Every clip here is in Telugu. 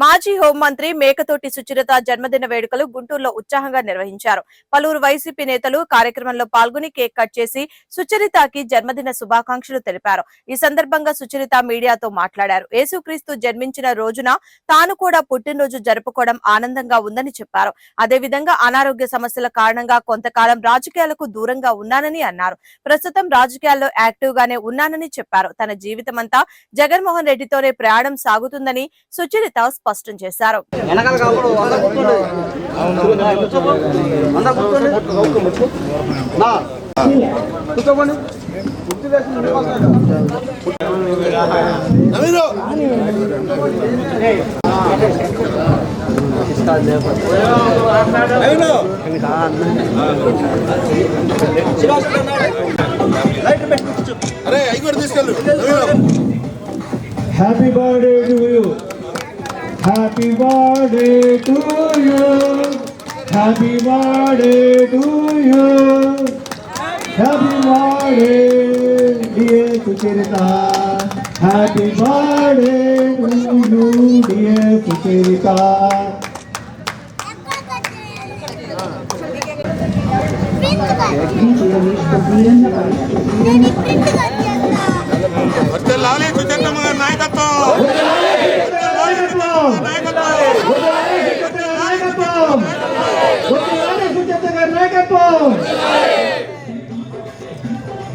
మాజీ హోంమంత్రి మేకతోటి సుచరిత జన్మదిన వేడుకలు గుంటూరులో ఉత్సాహంగా నిర్వహించారు. పలువురు వైసీపీ నేతలు కార్యక్రమంలో పాల్గొని కేక్ కట్ చేసి సుచరితకి జన్మదిన శుభాకాంక్షలు తెలిపారు. ఈ సందర్భంగా సుచరిత మీడియాతో మాట్లాడారు. యేసుక్రీస్తు జన్మించిన రోజున తాను కూడా పుట్టినరోజు జరుపుకోవడం ఆనందంగా ఉందని చెప్పారు. అదేవిధంగా అనారోగ్య సమస్యల కారణంగా కొంతకాలం రాజకీయాలకు దూరంగా ఉన్నానని అన్నారు. ప్రస్తుతం రాజకీయాల్లో యాక్టివ్ గానే ఉన్నానని చెప్పారు. తన జీవితమంతా జగన్మోహన్ రెడ్డితోనే ప్రయాణం సాగుతుందని సుచరిత స్పష్టం చేశారు. కూర్చోపో. అందరు కూర్చోండి birthday to you. Happy birthday to you. Happy birthday, dear Sucharita. Happy birthday to you, dear Sucharita. Print the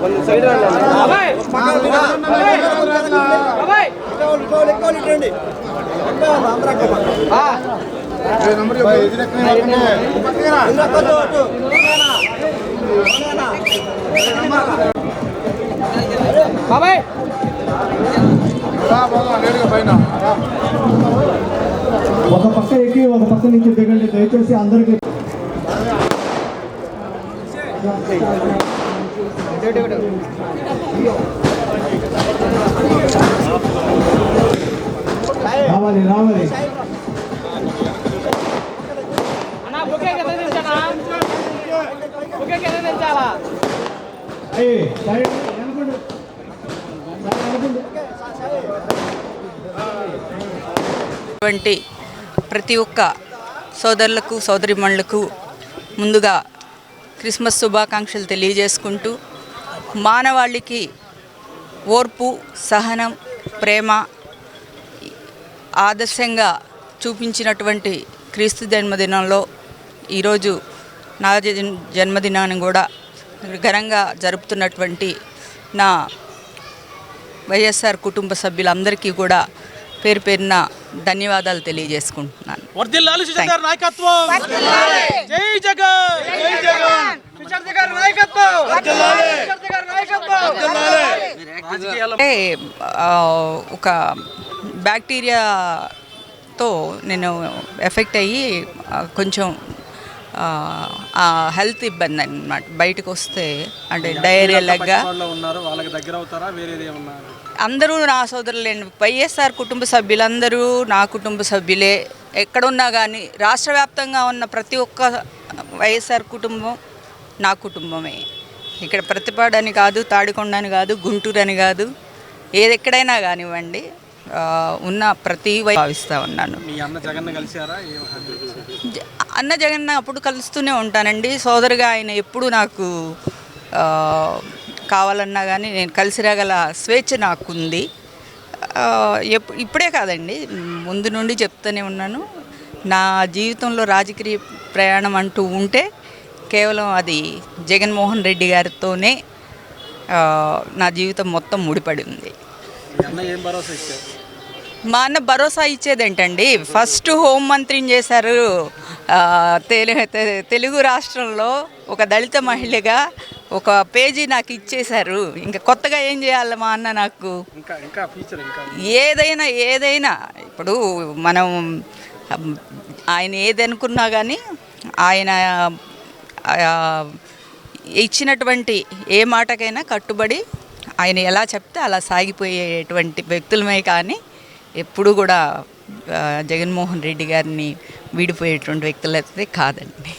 కొంచెం సైడ్ రండి అన్న. పక్కన వినా. లెక్కలు, లెక్కలు, లెక్కలు ఇట్టండి. లెక్కలు, అందరూ అక్కడ. ఆ. ఇంకా కొంచెం అటు. ఒక పక్క ఎక్కి ఒక పక్క నుంచి దిగండి దయచేసి అందరికి రావాలి రావాలి. ఏయ్, ప్రతి ఒక్క సోదరులకు సోదరిమణులకు ముందుగా క్రిస్మస్ శుభాకాంక్షలు తెలియజేసుకుంటూ మానవాళికి ఓర్పు సహనం ప్రేమ ఆదర్శంగా చూపించినటువంటి క్రీస్తు జన్మదినంలో ఈరోజు నా జన్మదినాన్ని కూడా ఘనంగా జరుపుతున్నటువంటి నా వైఎస్ఆర్ కుటుంబ సభ్యులందరికీ కూడా పేరు పేరున ధన్యవాదాలు తెలియజేసుకుంటున్నాను. వర్ధిల్లాలి సుజాత గారి నాయకత్వం. జై జగన్. జై జగన్. సుజాత గారి నాయకత్వం. సుజాత గారి నాయకత్వం. అంటే ఒక బ్యాక్టీరియాతో నేను ఎఫెక్ట్ అయ్యి కొంచెం హెల్త్ ఇబ్బంది అనమాట బయటకు వస్తే అంటే లెగ్గా వేరేది ఏమన్నా? అందరూ నా సోదరులేండి వైఎస్ఆర్ కుటుంబ సభ్యులందరూ నా కుటుంబ సభ్యులే. ఎక్కడున్నా కానీ రాష్ట్ర వ్యాప్తంగా ఉన్న ప్రతి ఒక్క వైఎస్ఆర్ కుటుంబం నా కుటుంబమే. ఇక్కడ ప్రతిపాడు అని కాదు తాడికొండ అని కాదు గుంటూరు అని కాదు ఏది ఎక్కడైనా కానివ్వండి ఉన్న ప్రతి వై భావిస్తూ ఉన్నాను. అన్న జగన్ అప్పుడు కలుస్తూనే ఉంటానండి. సోదరుగా ఆయన ఎప్పుడు నాకు కావాలన్నా కానీ నేను కలిసి రాగల స్వేచ్ఛ నాకుంది. ఇప్పుడే కాదండి ముందు నుండి చెప్తూనే ఉన్నాను. నా జీవితంలో రాజకీయ ప్రయాణం అంటూ ఉంటే కేవలం అది జగన్మోహన్ రెడ్డి గారితోనే నా జీవితం మొత్తం ముడిపడి ఉంది. మా అన్న భరోసా ఇచ్చేది ఏంటండి ఫస్ట్ హోం మంత్రిని చేశారు తెలుగు రాష్ట్రంలో ఒక దళిత మహిళగా ఒక పేజీ నాకు ఇచ్చేశారు. ఇంకా కొత్తగా ఏం చేయాలి మా అన్న నాకు? ఏదైనా ఏదైనా. ఇప్పుడు మనం ఆయన ఏది అనుకున్నా కానీ ఆయన ఇచ్చినటువంటి ఏ మాటకైనా కట్టుబడి ఆయన ఎలా చెప్తే అలా సాగిపోయేటువంటి వ్యక్తులమే కానీ ఎప్పుడు కూడా జగన్మోహన్ రెడ్డి గారిని వీడిపోయేటువంటి వ్యక్తులు అయితే కాదండి.